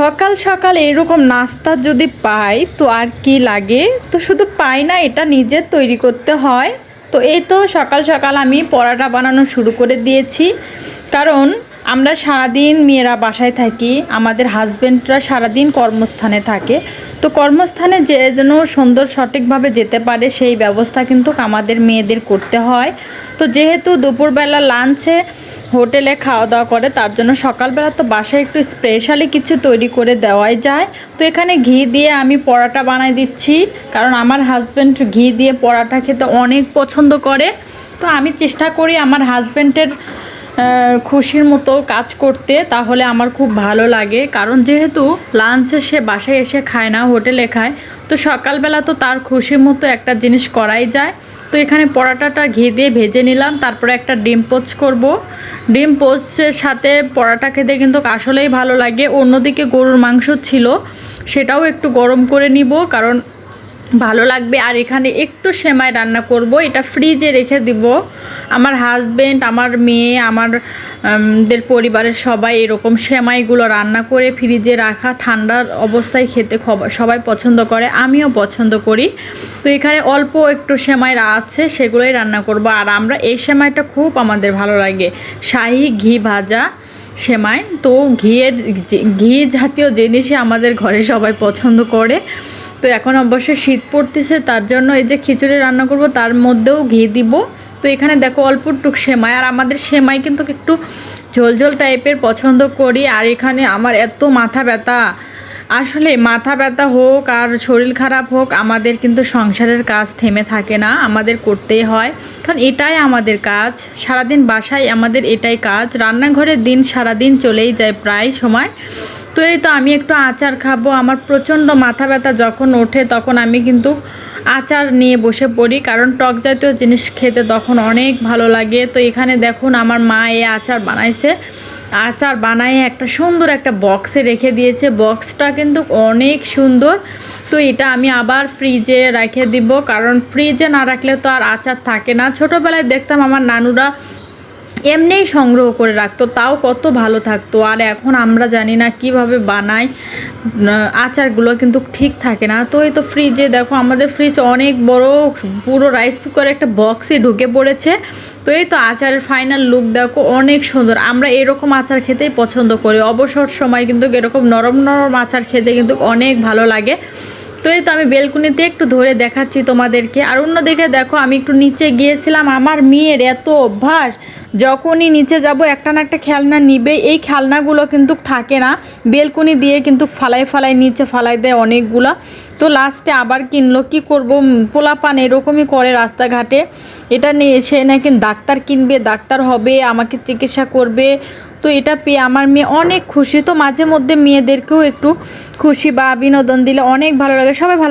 সকাল সকাল এরকম নাস্তা যদি পাই, তো আর কি লাগে? তো শুধু পাই না, এটা নিজের তৈরি করতে হয়। তো এই তো সকাল সকাল আমি পরাটা বানানো শুরু করে দিয়েছি। কারণ আমরা সারাদিন মেয়েরা বাসায় থাকি, আমাদের হাজব্যান্ডরা সারাদিন কর্মস্থানে থাকে। তো কর্মস্থানে যে যেন সুন্দর সঠিকভাবে যেতে পারে, সেই ব্যবস্থা কিন্তু আমাদের মেয়েদের করতে হয়। তো যেহেতু দুপুরবেলা লাঞ্চে হোটেলে খাওয়া দাওয়া করে, তার জন্য সকালবেলা তো বাসায় একটু স্পেশালি কিছু তৈরি করে দেওয়াই যায়। তো এখানে ঘি দিয়ে আমি পরাটা বানাই দিচ্ছি, কারণ আমার হাজব্যান্ড ঘি দিয়ে পরাটা খেতে অনেক পছন্দ করে। তো আমি চেষ্টা করি আমার হাজব্যান্ডের খুশির মতো কাজ করতে, তাহলে আমার খুব ভালো লাগে। কারণ যেহেতু লাঞ্চে সে বাসায় এসে খায় না, হোটেলে খায়, তো সকালবেলা তো তার খুশির মতো একটা জিনিস করাই যায়। তো এখানে পরাটাটা ঘি দিয়ে ভেজে নিলাম, তারপরে একটা ডিম পোচ করব। ডিম পোচের সাথে পরাটা খেতে কিন্তু আসলেই ভালো লাগে। অন্যদিকে গরুর মাংস ছিল, সেটাও একটু গরম করে নিব, কারণ ভালো লাগবে। আর এখানে একটু সেমাই রান্না করব। এটা ফ্রিজে রেখে দিব। আমার হাজবেন্ড আমার মেয়ে, আমার দের পরিবারের সবাই এরকম সেমাইগুলো রান্না করে ফ্রিজে রাখা ঠান্ডার অবস্থায় খেতে সবাই পছন্দ করে, আমিও পছন্দ করি। তো এখানে অল্প একটু সেমাই আছে, সেগুলোই রান্না করব। আর আমরা এই সেমাইটা খুব আমাদের ভালো লাগে। শাহি ঘি ভাজা সেমাই। তো ঘিয়ের ঘি জাতীয় জিনিসই আমাদের ঘরে সবাই পছন্দ করে। তো এখন অবশ্য শীত পড়তেছে, তার জন্য এই যে খিচুড়ি রান্না করব, তার মধ্যেও ঘি দিব। তো এখানে দেখো অল্প টুক সেমাই, আর আমাদের সেমাই কিন্তু একটু ঝোলঝোল টাইপের পছন্দ করি, আর এখানে আমার এত মাথা ব্যথা। আসলে মাথা ব্যথা হোক আর শরীর খারাপ হোক, আমাদের কিন্তু সংসারের কাজ থেমে থাকে না, আমাদের করতেই হয়। কারণ এটাই আমাদের কাজ, সারাদিন বাসায় আমাদের এটাই কাজ রান্নাঘরের দিন সারাদিন চলেই যায় প্রায় সময়। তো এই তো আমি একটু আচার খাব। আমার প্রচণ্ড মাথা ব্যথা যখন ওঠে তখন আমি কিন্তু আচার নিয়ে বসে পড়ি। কারণ টক জাতীয় জিনিস খেতে তখন অনেক ভালো লাগে। তো এখানে দেখুন আমার মা এই আচার বানাইছে। আচার বানায় একটা সুন্দর একটা বক্সে রেখে দিয়েছে। বক্সটা কিন্তু অনেক সুন্দর। তো এটা আমি আবার ফ্রিজে রেখে দিব। কারণ ফ্রিজে না রাখলে তো আর আচার থাকে না। ছোটোবেলায় দেখতাম আমার নানুরা এমনিই সংগ্রহ করে রাখতো, তাও কত ভালো থাকতো। আর এখন আমরা জানি না কীভাবে বানাই আচারগুলো কিন্তু ঠিক থাকে না। তো এই তো ফ্রিজে দেখো, আমাদের ফ্রিজ অনেক বড়, পুরো রাইস কুকার একটা বক্সে ঢুকে পড়েছে। তো এই তো আচারের ফাইনাল লুক দেখো, অনেক সুন্দর। আমরা এরকম আচার খেতেই পছন্দ করি। অবসর সময় কিন্তু এরকম নরম নরম আচার খেতে কিন্তু অনেক ভালো লাগে। তো এই তো আমি বেলকুনিতে একটু ধরে দেখাচ্ছি তোমাদেরকে। আর অন্যদিকে দেখো, আমি একটু নিচে গিয়েছিলাম, আমার মেয়ের এত অভ্যাস, যখনই নিচে যাব একটা না একটা খেলনা নিবে, এই খেলনাগুলো কিন্তু থাকে না। বেলকুনি দিয়ে কিন্তু ফালাই ফালাই, নিচে ফালাই দেয় অনেকগুলা। তো লাস্টে আবার কিনলো, কি করব? পোলাপান এরকমই করে রাস্তাঘাটে। এটা নিয়ে সে নাকি ডাক্তার কিনবে, ডাক্তার হবে, আমাকে চিকিৎসা করবে। তো এটা পেয়ে আমার মেয়ে অনেক খুশি। তো মাঝে মধ্যে মেয়েদেরকেও একটু খুশি বা বিনোদন দিলে অনেক ভালো লাগে, সবাই ভালো